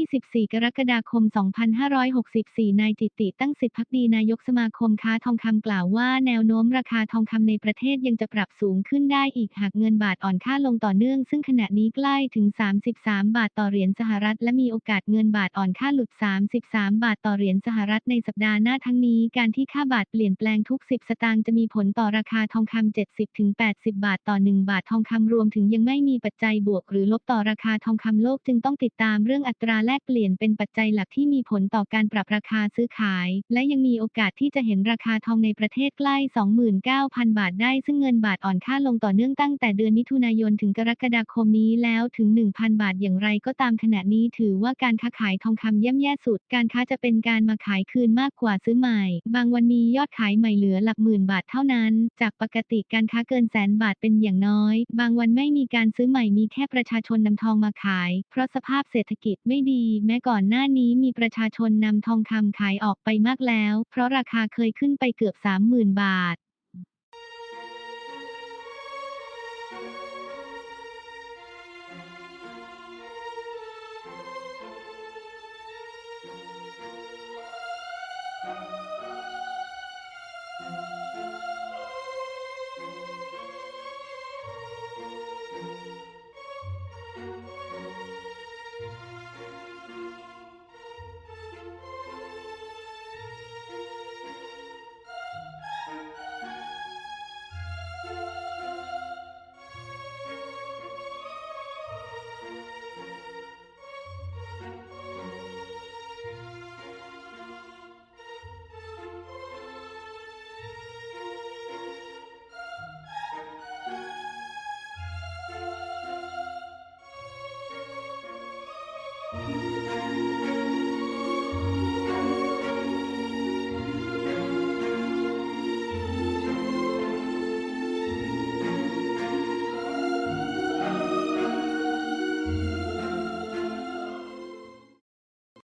24 กรกฎาคม 2564 นายจิตติตั้งสิทธิพักดีนายกสมาคมค้าทองคำกล่าวว่าแนวโน้มราคาทองคำในประเทศยังจะปรับสูงขึ้นได้อีกหากเงินบาทอ่อนค่าลงต่อเนื่อง ซึ่งขณะนี้ใกล้ถึง 33 บาทต่อเหรียญสหรัฐ และมีโอกาสเงินบาทอ่อนค่าหลุด 33 บาทต่อเหรียญสหรัฐในสัปดาห์หน้าทั้งนี้ การที่ค่าบาทเปลี่ยนแปลงทุก 10 สตางค์จะมีผลต่อราคาทองคำ70-80 บาทต่อ 1 บาททองคำรวมถึงยังไม่มีปัจจัยบวก หรือลบต่อราคาทองคำโลกจึงต้องติดตามเรื่องอัตราแลกเปลี่ยนเป็นปัจจัยหลักที่มีผลต่อการปรับราคาซื้อขาย และยังมีโอกาสที่จะเห็นราคาทองในประเทศใกล้ 29,000 บาทได้ ซึ่งเงินบาทอ่อนค่าลงต่อเนื่องตั้งแต่เดือนมิถุนายนถึงกรกฎาคมนี้แล้วถึง 1,000 บาทอย่างไรก็ตามขณะนี้ถือว่าการค้าขายทองคำย่ำแย่สุด การค้าจะเป็นการมาขายคืนมากกว่าซื้อใหม่ บางวันมียอดขายใหม่เหลือหลักหมื่นบาทเท่านั้น จากปกติการค้าเกินแสนบาทเป็นอย่างน้อย บางวันไม่มีการซื้อใหม่มีแค่ประชาชนนำทองมาขาย เพราะสภาพเศรษฐกิจไม่ดีีแม้ก่อนหน้านี้มีประชาชนนำทองคำขายออกไปมากแล้ว เพราะราคาเคยขึ้นไปเกือบ 30,000 บาทうん。